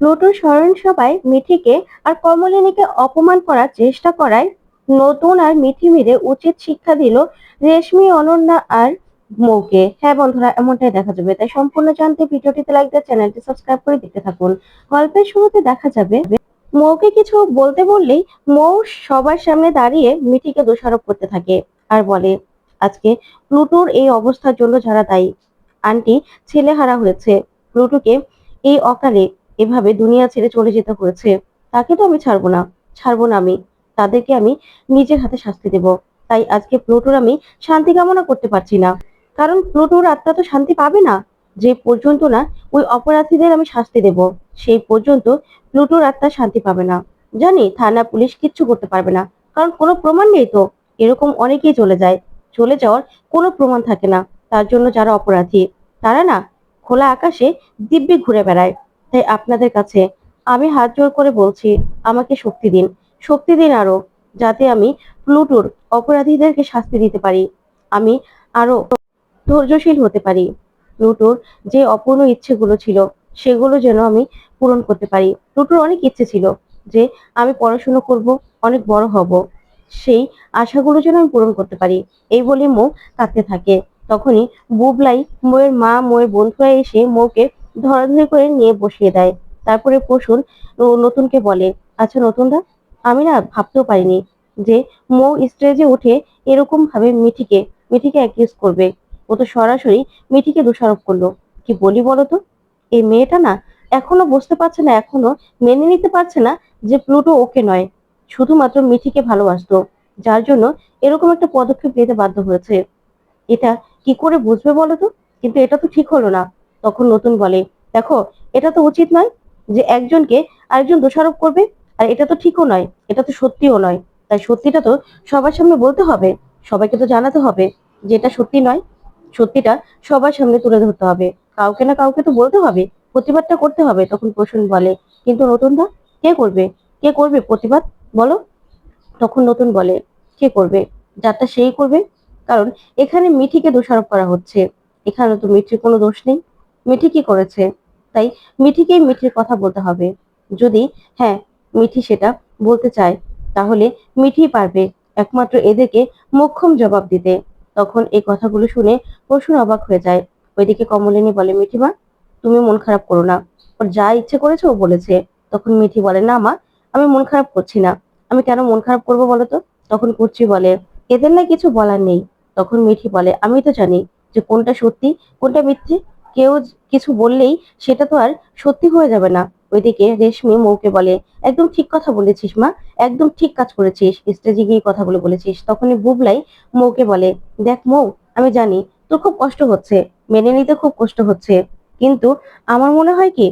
প্লুটোর স্মরণ সভায় মিঠিকে আর কমলিনীকে অপমান করার চেষ্টা করায় নতুন আর মিঠি মিলে উচিত শিক্ষা দিল রেশমি, অনন্যা আর মৌকে। হ্যাঁ বন্ধুরা, এমনটাই দেখা যাবে। তাই সম্পূর্ণ জানতে ভিডিওটিতে লাইক দিয়ে চ্যানেলটি সাবস্ক্রাইব করে দেখতে থাকুন। গল্পের শুরুতে দেখা যাবে, মৌকে কিছু বলতে বললেই মৌ সবার সামনে দাঁড়িয়ে মিঠিকে দোষারোপ করতে থাকে আর বলে, আজকে প্লুটোর এই অবস্থার জন্য যারা দায়ী, আন্টি ছেলেহারা হয়েছে প্লুটোকে এই অকালে এভাবে দুনিয়া ছেড়ে চলে যেতে হয়েছে, তাকে তো আমি ছাড়বো না। ছাড়বো না আমি। তাদেরকে আমি নিজের হাতে শাস্তি দেব। তাই আজকে প্লুটোর আমি শান্তি কামনা করতে পারছি না। কারণ প্লুটোর আত্মা তো শান্তি পাবে না। যে পর্যন্ত না ওই অপরাধীদের আমি শাস্তি দেব, সেই পর্যন্ত প্লুটোর আত্মা শান্তি পাবে না। জানি থানা পুলিশ কিচ্ছু করতে পারবে না। কারণ কোনো প্রমাণ নেই তো। এরকম অনেকেই চলে যায়। চলে যাওয়ার কোনো প্রমাণ থাকে না। তার জন্য যারা অপরাধী, তারা না খোলা আকাশে দিব্যি ঘুরে বেড়ায়। তাই আপনাদের কাছে আমি হাত জোর করে বলছি, আমাকে শক্তি দিন। শক্তি দিন আরও, যাতে আমি প্লুটোর অপরাধীদেরকে শাস্তি দিতে পারি। আমি আরও ধৈর্যশীল হতে পারি। প্লুটোর যে অপূর্ণ ইচ্ছেগুলো ছিল, সেগুলো যেন আমি পূরণ করতে পারি। প্লুটোর অনেক ইচ্ছে ছিল যে আমি পড়াশুনো করব, অনেক বড় হব। সেই আশাগুলো যেন আমি পূরণ করতে পারি। এই বলে মৌ কাঁদতে থাকে। তখনই বুবলাই মোয়ের মা মোয়ের বন্ধুরা এসে মৌকে ধরাধরি করে নিয়ে বসিয়ে দেয়। তারপরে প্রসূন নতুনকে বলে আচ্ছা নতুনদা, আমি না ভাবতেও পারিনি যে মৌ স্টেজে উঠে এরকম ভাবে মিঠিকে মিঠিকে অ্যাকিউজ করবে। ও তো সরাসরি মিঠিকে দোষারোপ করল। কি বলি বলো তো এই মেয়েটা না এখনও বুঝতে পারছে না, এখনও মেনে নিতে পারছে না যে প্লুটো ওকে নয়। শুধুমাত্র মিঠিকে ভালোবাসতো, যার জন্য এরকম একটা পদক্ষেপ নিতে বাধ্য হয়েছে। এটা কি করে বুঝবে বলো তো কিন্তু এটা তো ঠিক হলো না। তখন নতুন বলে, দেখো, এটা তো উচিত নয় যে একজনকে আরেকজন দোষারোপ করবে, আর এটা তো ঠিকও নয়, এটা তো সত্যিও নয়। তাই সত্যিটা তো সবার সামনে বলতে হবে, সবাইকে তো জানাতে হবে যে এটা সত্যি নয়। সত্যিটা সবার সামনে তুলে ধরতে হবে। কাউকে না কাউকে তো বলতে হবে, প্রতিবাদটা করতে হবে, তখন প্রসূন বলে। কিন্তু নতুনদা কে করবে? কে করবে প্রতিবাদ? বলো। তখন নতুন বলে, কে করবে? যারটা সেই করবে। কারণ এখানে মিঠিকে দোষারোপ করা হচ্ছে। এখানে তো মিঠির কোনো দোষ নেই। মিঠি কি করেছে। তাই মিঠিকেই মিঠির কথা বলতে হবে। যদি হ্যাঁ মিঠি সেটা বলতে চায়, তাহলে মিঠি পারবে একমাত্র এদেরকে মোক্ষম জবাব দিতে। তখন এই কথাগুলো শুনে প্রসূন অবাক হয়ে যায়। ওইদিকে কমলিনী বলে, মিঠিমা, তুমি মন খারাপ করো না। ওর যা ইচ্ছে করেছে ও বলেছে। তখন মিঠি বলে, না মা, আমি মন খারাপ করছি না। আমি কেন মন খারাপ করব বলো তো? তখন কুচি বলে, এদের না কিছু বলার নেই। তখন মিঠি বলে, আমি তো জানি যে কোনটা সত্যি, কোনটা মিথ্যে। কেউ কিছু বললেই সেটা তো আর সত্যি হয়ে যাবে না। ওইদিকে রেশমি মৌকে বলে, একদম ঠিক কথা বলেছিস মা, একদম ঠিক কাজ করেছিস স্টেজে গিয়ে কথাগুলো বলেছিস। তখনই বুবলাই মৌকে বলে, দেখ মৌ, আমি জানি তোর খুব কষ্ট হচ্ছে, মেনে নিতে খুব কষ্ট হচ্ছে, কিন্তু আমার মনে হয় কি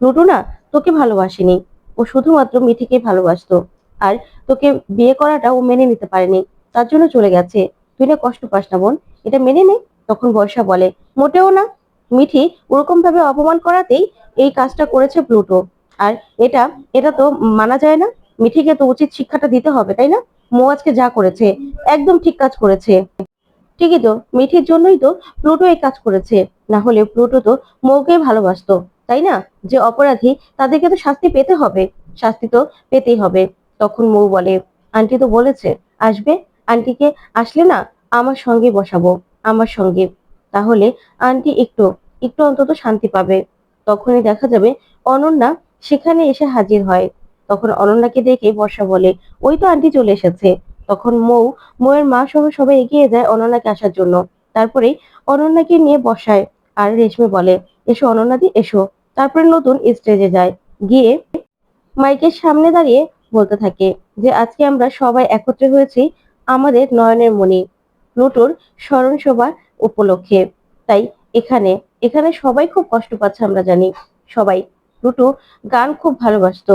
প্লুটো না তোকে ভালোবাসেনি। ও শুধুমাত্র মিঠিকে ভালোবাসতো, আর তোকে বিয়ে করাটা ও মেনে নিতে পারেনি, তার জন্য চলে গেছে। তুই না কষ্ট পাস না বোন, এটা মেনে নে। তখন বর্ষা বলে, মোটেও না মিঠি ওরকম ভাবে অপমান করাতেই এই কাজটা করেছে প্লুটো। আর এটা এটা তো মানা যায় না। মিঠিকে তো উচিত শিক্ষাটা দিতে হবে, তাই না? মৌ আজকে যা করেছে, একদম ঠিক কাজ করেছে। ঠিকই তো, মিঠির জন্যই তো প্লুটো এই কাজ করেছে। না হলে প্লুটো তো মৌকেই ভালোবাসতো, তাই না? যে অপরাধী, তাদেরকে তো শাস্তি পেতে হবে। শাস্তি তো পেতেই হবে। তখন মৌ বলে, আন্টি তো বলেছে, আসবে? আন্টিকে আসলে না, আমার সঙ্গে বসাবো, আমার সঙ্গে। তাহলে আন্টি একটু একটু অন্তত শান্তি পাবে। তখনই দেখা যাবে অনন্যা সেখানে এসে হাজির হয়। তখন অনন্যাকে দেখে বর্ষা বলে, ওই তো আন্টি চলে এসেছে। তখন মৌ, মৌয়ের মা সহ সবাই এগিয়ে যায় অনন্যাকে আসার জন্য। তারপরে অনন্যাকে নিয়ে বসায় আর রেশমি বলে, এসো অনন্যাদি, এসো। তারপরে নতুন স্টেজে যায়। গিয়ে মাইকের সামনে দাঁড়িয়ে বলতে থাকে যে, আজকে আমরা সবাই একত্রে হয়েছি আমাদের নয়নের মণি। প্লুটোর স্মরণ সভা উপলক্ষে। তাই এখানে এখানে সবাই খুব কষ্ট পাচ্ছে, আমরা জানি সবাই। প্লুটো গান খুব ভালোবাসতো।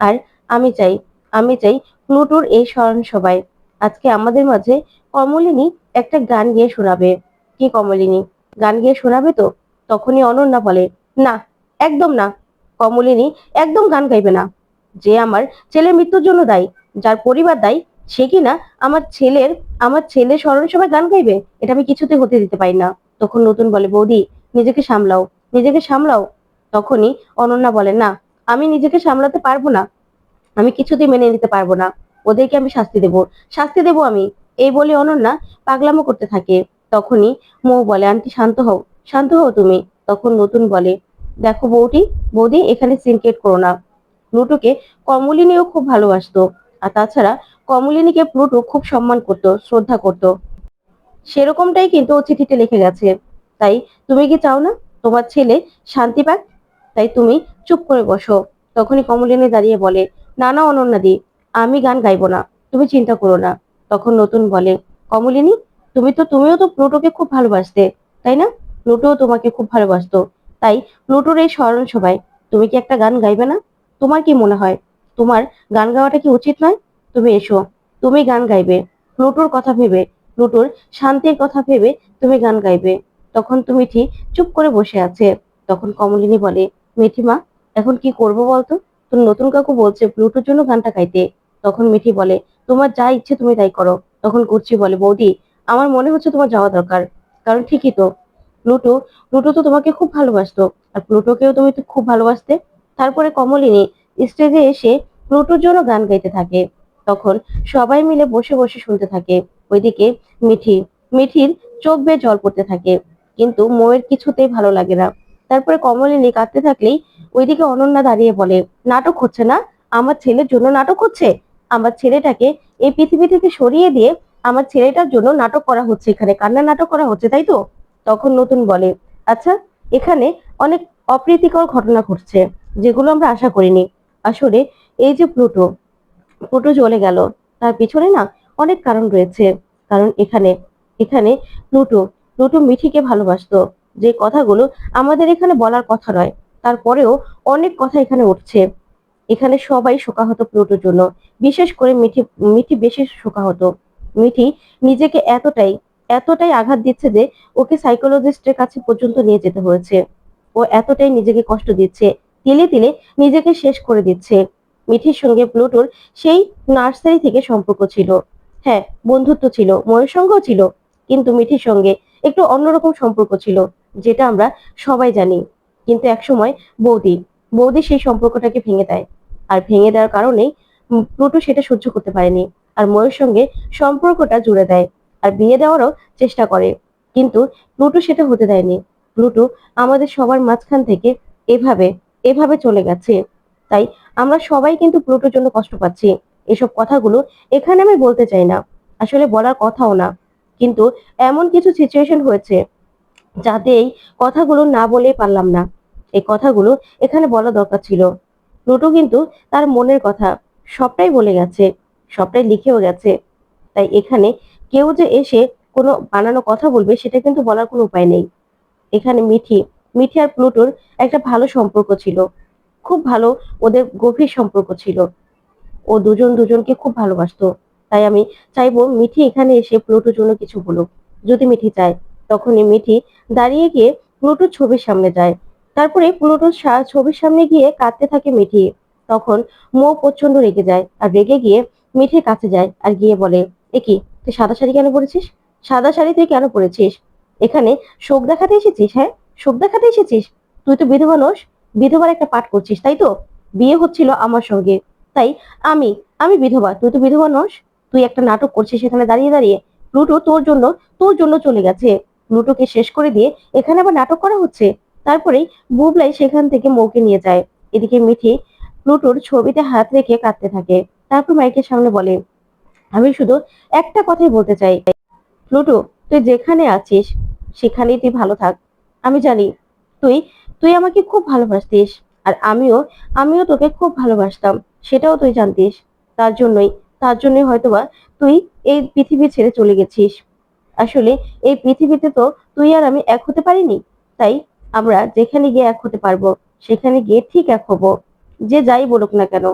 আর আমি চাই আমি চাই প্লুটোর এই স্মরণ সভায় আজকে আমাদের মাঝে কমলিনী একটা গান গিয়ে শোনাবে। কি কমলিনী? গান গিয়ে শোনাবে তো? তখনই অনন্যা বলে, না, একদম না। কমলিনী একদম গান গাইবে না। যে আমার ছেলের মৃত্যুর জন্য দায়ী, যার পরিবার দায়ী, সে কিনা আমার ছেলের, আমার ছেলে স্মরণ সভায় গান গাইবে? এটা আমি কিছুতে হতে দিতে পারি না। তখন নতুন বলে, বৌদি নিজেকে সামলাও নিজেকে সামলাও। তখনই অনন্যা বলে না, আমি নিজেকে সামলাতে পারব না। আমি কিছুতেই মেনে নিতে পারব না। ওদেরকে আমি শাস্তি দেব। শাস্তি দেব আমি। এই বলে অনন্যা পাগলামো করতে থাকে। তখনই মৌ বলে, আন্টি, শান্ত হও শান্ত হও তুমি। তখন নতুন বলে, দেখো বৌদি বৌদি, এখানে সিনকেট করো না। প্লুটোকে কমলিনীও খুব ভালোবাসতো। আর তাছাড়া কমলিনীকে প্লুটো খুব সম্মান করত, শ্রদ্ধা করত। সেরকমটাই কিন্তু ও চিঠিতে লিখে গেছে। তাই তুমি কি চাও না? তোমার ছেলে শান্তি পাক, তাই তুমি চুপ করে বসো। তখনই কমলিনী দাঁড়িয়ে বলে, না না, অনন্যাদি, আমি গান গাইবো না, তুমি চিন্তা করো না। তখন নতুন বলে, কমলিনী, তুমি তো, তুমিও তো প্লুটোকে খুব ভালোবাসতে, তাই না? প্লুটোও তোমাকে খুব ভালোবাসতো। তাই প্লুটোর এই স্মরণ সবাই তুমি কি একটা গান গাইবে না? তোমার কি মনে হয়? তোমার গান গাওয়াটা কি উচিত নয়? তুমি এসো, তুমি গান গাইবে। প্লুটোর কথা ভেবে, প্লুটোর শান্তির কথা ভেবে তুমি গান গাইবে। তখন তুমি ঠিক চুপ করে বসে আছে। তখন কমলিনী বলে, মিঠিমা, এখন কি করব বলতো? তোর নতুন কাকু বলছে প্লুটোর জন্য গানটা গাইতে তখন মিঠি বলে, তোমার যা ইচ্ছে তুমি তাই করো। তখন কুর্চি বলে, বৌদি, আমার মনে হচ্ছে তোমার যাওয়া দরকার। কারণ ঠিকই তো প্লুটো প্লুটো তো তোমাকে খুব ভালোবাসতো। আর প্লুটোকেও তুমি তো খুব ভালোবাসতে। তারপরে কমলিনী স্টেজে এসে প্লুটোর জন্য গান গাইতে থাকে। তখন সবাই মিলে বসে বসে শুনতে থাকে। ওইদিকে মিঠি, মিঠির চোখ বেয়ে জল পড়তে থাকে। কিন্তু ময়ের কিছুতেই ভালো লাগে না। তারপরে কমলিনী কাঁদতে থাকলেই ওইদিকে অনন্যা দাঁড়িয়ে বলে, নাটক হচ্ছে না? আমার ছেলের জন্য নাটক হচ্ছে? আমার ছেলেটাকে এই পৃথিবী থেকে সরিয়ে দিয়ে আমার ছেলেটার জন্য নাটক করা হচ্ছে এখানে। কান্না নাটক করা হচ্ছে, তাই তো? তখন নতুন বলে আচ্ছা এখানে অনেক অপ্রীতিকর ঘটনা ঘটছে, যেগুলো আমরা আশা করিনি। আসলে এই যে প্লুটো প্লুটো চলে গেল। তার পিছনে না অনেক কারণ রয়েছে। কারণ এখানে এখানে প্লুটো প্লুটো মিঠিকে ভালোবাসতো। যে কথাগুলো আমাদের এখানে বলার কথা নয়, তারপরেও অনেক কথা এখানে উঠছে। এখানে সবাই শোকাহত প্লুটোর জন্য, বিশেষ করে মিঠি মিঠি বেশি শোকাহত। মিঠি নিজেকে এতটাই এতটাই আঘাত দিচ্ছে যে ওকে সাইকোলজিস্টের কাছে পর্যন্ত নিয়ে যেতে হয়েছে। ও এতটাই নিজেকে কষ্ট দিচ্ছে, তিলে তিলে নিজেকে শেষ করে দিচ্ছে। মিঠির সঙ্গে প্লুটোর সেই নার্সারি থেকে সম্পর্ক ছিল। হ্যাঁ বন্ধুত্ব ছিল ময়ের সঙ্গেও ছিল। কিন্তু মিঠির সঙ্গে একটু অন্যরকম সম্পর্ক ছিল, যেটা আমরা সবাই জানি। কিন্তু একসময় বৌদি বৌদি সেই সম্পর্কটাকে ভেঙে দেয়। আর ভেঙে দেওয়ার কারণেই প্লুটো সেটা সহ্য করতে পারেনি। আর ময়ের সঙ্গে সম্পর্কটা জুড়ে দেয় আর বিয়ে দেওয়ারও চেষ্টা করে। কিন্তু প্লুটো সেটা হতে দেয়নি। প্লুটো আমাদের সবার মাঝখান থেকে এভাবে এভাবে চলে গেছে। তাই আমরা সবাই কিন্তু প্লুটোর জন্য কষ্ট পাচ্ছি। এসব কথাগুলো এখানে আমি বলতে চাই না। আসলে বলার কথাও না। কিন্তু এমন কিছু সিচুয়েশন হয়েছে যাতে এই কথাগুলো না বলেই পারলাম না। এই কথাগুলো এখানে বলা দরকার ছিল। প্লুটো কিন্তু তার মনের কথা সবটাই বলে গেছে, সবটাই লিখেও গেছে। তাই এখানে কেউ যে এসে কোনো বানানো কথা বলবে সেটা কিন্তু বলার কোনো উপায় নেই। এখানে মিঠি মিঠি আর প্লুটোর একটা ভালো সম্পর্ক ছিল। খুব ভালো ওদের গভীর সম্পর্ক ছিল। ও দুজন দুজনকে খুব ভালোবাসতো। তাই আমি চাইব মিঠি এখানে এসে প্লুটোর জন্য কিছু বলুক। যদি মিঠি চায়, তখনই মিঠি দাঁড়িয়ে গিয়ে প্লুটোর ছবির সামনে যায়। তারপরে প্লুটোর ছবির সামনে গিয়ে কাঁদতে থাকে মিঠি। তখন মৌ প্রচণ্ড রেগে যায় আর রেগে গিয়ে মিঠির কাছে যায় আর গিয়ে বলে, এ কি, তুই সাদা শাড়ি কেন পরেছিস? সাদা শাড়ি তুই কেন পরেছিস? এখানে শোক দেখাতে এসেছিস হ্যাঁ? শোক দেখাতে এসেছিস? তুই তো বিধবা নোস, বিধবার একটা পাঠ করছিস, তাই তো? বিয়ে হচ্ছিল আমার সঙ্গে। তাই আমি আমি বিধবা, তুই তো বিধবা নোস? তুই একটা নাটক করছিস সেখানে দাঁড়িয়ে দাঁড়িয়ে? প্লুটো তোর জন্য তোর জন্য চলে গেছে। প্লুটোকে শেষ করে দিয়ে এখানে আবার নাটক করা হচ্ছে। তারপরেই বুবলাই সেখান থেকে মৌকে নিয়ে যায়। এদিকে মিঠি প্লুটোর ছবিতে হাত রেখে কাঁদতে থাকে। তারপর মাইকের সামনে বলে, আমি শুধু একটা কথাই বলতে চাই। প্লুটো তুই যেখানে আছিস, সেখানেই তুই ভালো থাক। আমি জানি তুই তুই আমাকে খুব ভালোবাসতিস। আর আমিও আমিও তোকে খুব ভালোবাসতাম। সেটাও তুই জানতিস। তার জন্যই তার জন্যই হয়তোবা তুই এই পৃথিবী ছেড়ে চলে গেছিস। আসলে এই পৃথিবীতে তো তুই আর আমি এক হতে পারিনি। তাই আমরা যেখানে গিয়ে এক হতে পারব, সেখানে গিয়ে ঠিক এক হব। যে যাই বলুক না কেন,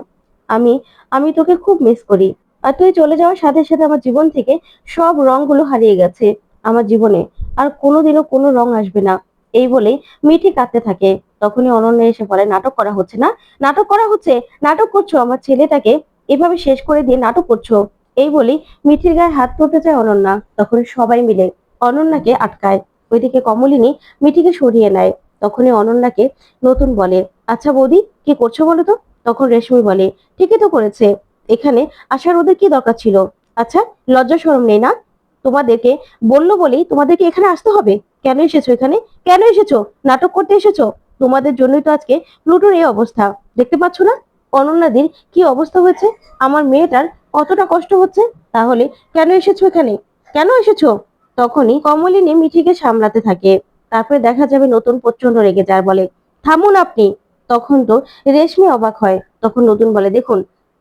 আমি আমি তোকে খুব মিস করি। আর তুই চলে যাওয়ার সাথে সাথে আমার জীবন থেকে সব রংগুলো হারিয়ে গেছে। আমার জীবনে আর কোনোদিনও কোনো রং আসবে না। এই বলেই মিঠি কাঁদতে থাকে। তখনই অনন্যা এসে বলে, নাটক করা হচ্ছে না? নাটক করা হচ্ছে? নাটক করছ? আমার ছেলেটাকে এভাবে শেষ করে দিয়ে নাটক করছ? এই বলি মিঠির গায়ে হাত তুলতে চায় অনন্যা। তখন সবাই মিলে অনন্যাকে আটকায়। ওইদিকে কমলিনী মিঠিকে সরিয়ে নেয়। তখনই অনন্যাকে নতুন বলে আচ্ছা বৌদি, কি করছ বলো তো? তখন রেশমি বলে, ঠিকই তো করেছে। এখানে আসার ওদের কি দরকার ছিল? আচ্ছা লজ্জা শরম নেই না? তোমাদেরকে বলল বলেই তোমাদেরকে এখানে আসতে হবে? কেন এসেছ এখানে? কেন এসেছ? নাটক করতে এসেছ? তোমাদের জন্যই তো আজকে প্লুটোর এই অবস্থা। দেখতে পাচ্ছ না? অনন্যাদির কি অবস্থা হয়েছে? আমার মেয়েটার কতটা কষ্ট হচ্ছে? তাহলে কেন এসেছ এখানে? কেন এসেছ? তখনই কমলিনী মিঠিকে সামলাতে থাকে। তারপরে দেখা যাবে নতুন প্রচণ্ড রেগে যায় বলে, থামুন আপনি। তখন তো রেশমি অবাক হয়। তখন নতুন বলে, দেখুন,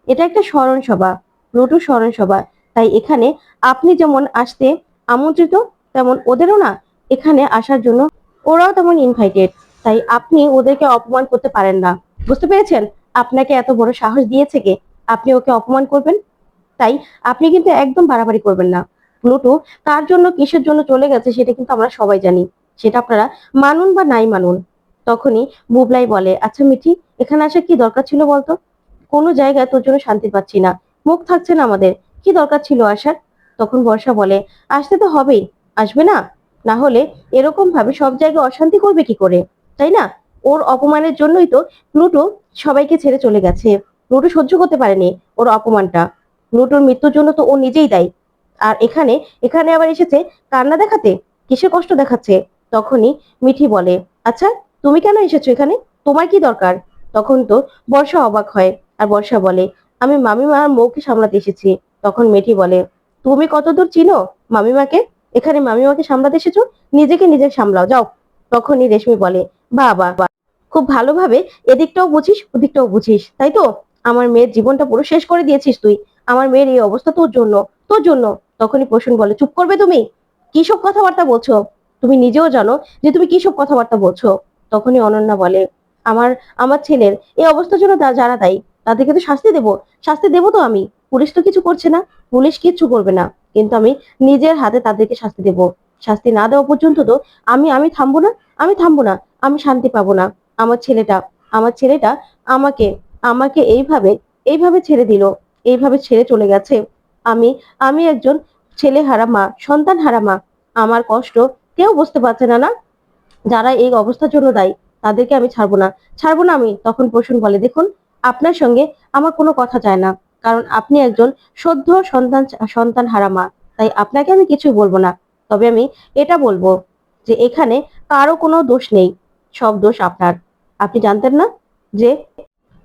এটা একটা স্মরণ সভা প্লুটো স্মরণ সভা। তাই এখানে আপনি যেমন আসতে আমন্ত্রিত, তেমন ওদেরও না। এখানে আসার জন্য ওরাও তেমন ইনভাইটেড তাই আপনি ওদেরকে অপমান করতে পারেন না। বুঝতে পেরেছেন? আপনাকে এত বড় সাহস দিয়েছে কে? আপনি ওকে অপমান করবেন? তাই আপনি কিন্তু একদম বাড়াবাড়ি করবেন না। প্লুটো কার জন্য কিসের জন্য চলে গেছে সেটা কিন্তু আমরা সবাই জানি। সেটা আপনারা মানুন বা নাই মানুন, তখনই বুবলাই বলে আচ্ছা মিঠি, এখানে আসা কি দরকার ছিল বলতো? কোনো জায়গায় তোর জন্য শান্তি পাচ্ছি না। মুখ থাকছে না আমাদের। কি দরকার ছিল আসার? তখন বর্ষা বলে, আসতে তো হবেই। আসবে না? না হলে এরকম ভাবে সব জায়গায় অশান্তি করবে কি করে? তাই না? ওর অপমানের জন্যই তো প্লুটো সবাইকে ছেড়ে চলে গেছে। প্লুটো সহ্য করতে পারেনি ওর অপমানটা। প্লুটোর মৃত্যুর জন্য তো ও নিজেই দায়ী। আর এখানে এখানে আবার এসেছে কান্না দেখাতে, কিসের কষ্ট দেখাচ্ছে? তখনই মিঠি বলে আচ্ছা তুমি কেন এসেছ এখানে? তোমার কি দরকার? তখন তো বর্ষা অবাক হয় আর বর্ষা বলে, আমি মামিমা আর মৌকে সামলাতে এসেছি। তখন মিঠি বলে, তুমি কতদূর চিনো মামিমাকে? এখানে মামিমাকে সামলাতে এসেছ? নিজেকে নিজে সামলাও, যাও। তখনই রেশমি বলে, বাবা, খুব ভালোভাবে এদিকটাও বুঝিস, ওদিকটাও বুঝিস, তাই তো? আমার মেয়ের জীবনটা পুরো শেষ করে দিয়েছিস তুই। আমার মেয়ের এই অবস্থা তোর জন্য তোর জন্য। তখনই প্রসূন বলে, চুপ করবে তুমি? কি সব কথাবার্তা বলছো? তুমি নিজেও জানো যে তুমি কি সব কথাবার্তা বলছো? তখনই অনন্যা বলে, আমার আমার ছেলের এই অবস্থার জন্য যারা দায়ী, তাদেরকে তো শাস্তি দেবো শাস্তি দেবো তো আমি। পুলিশ তো কিছু করছে না, পুলিশ কিচ্ছু করবে না। কিন্তু আমি নিজের হাতে তাদেরকে শাস্তি দেবো। শাস্তি না দেওয়া পর্যন্ত তো আমি আমি থামবো না, আমি থামবো না, আমি শান্তি পাবো না। আমার ছেলেটা আমার ছেলেটা আমাকে আমাকে এইভাবে এইভাবে ছেড়ে দিল, এইভাবে ছেড়ে চলে গেছে। আমি আমি একজন ছেলে হারা মা, সন্তান হারা মা, আমার কষ্ট কেউ বুঝতে পারছে না না। যারা এই অবস্থার জন্য দায়ী, তাদেরকে আমি ছাড়বো না। ছাড়বো না আমি, তখন প্রসূন বলে, দেখুন, আপনার সঙ্গে আমার কোনো কথা যায় না, কারণ আপনি একজন সদ্য সন্তান সন্তান হারা মা, তাই আপনাকে আমি কিছুই বলব না। তবে আমি এটা বলব যে এখানে কারও কোনো দোষ নেই, সব দোষ আপনার। আপনি জানতেন না যে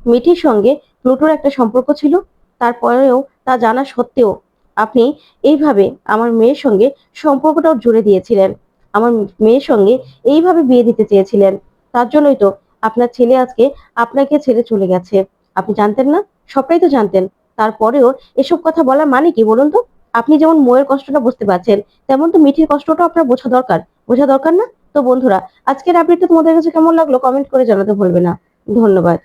মিঠির সঙ্গে প্লুটোর একটা সম্পর্ক ছিল? তারপরেও তা জানা সত্ত্বেও আপনি এইভাবে আমার মেয়ের সঙ্গে সম্পর্কটাও জুড়ে দিয়েছিলেন। আমার মেয়ের সঙ্গে এইভাবে বিয়ে দিতে চেয়েছিলেন। তার জন্যই তো আপনার ছেলে আজকে আপনাকে ছেড়ে চলে গেছে। আপনি জানতেন না? সবটাই তো জানতেন। তারপরেও এসব কথা বলা মানে কি বলুন তো? আপনি যেমন মোয়ের কষ্টটা বুঝতে পারছেন, তেমন তো মিঠির কষ্টটা আপনার বোঝা দরকার। বোঝা দরকার না? তো বন্ধুরা, আজকের আপডেটটা তোমাদের কাছে কেমন লাগল? কমেন্ট করে জানাতে ভুলবে না। ধন্যবাদ।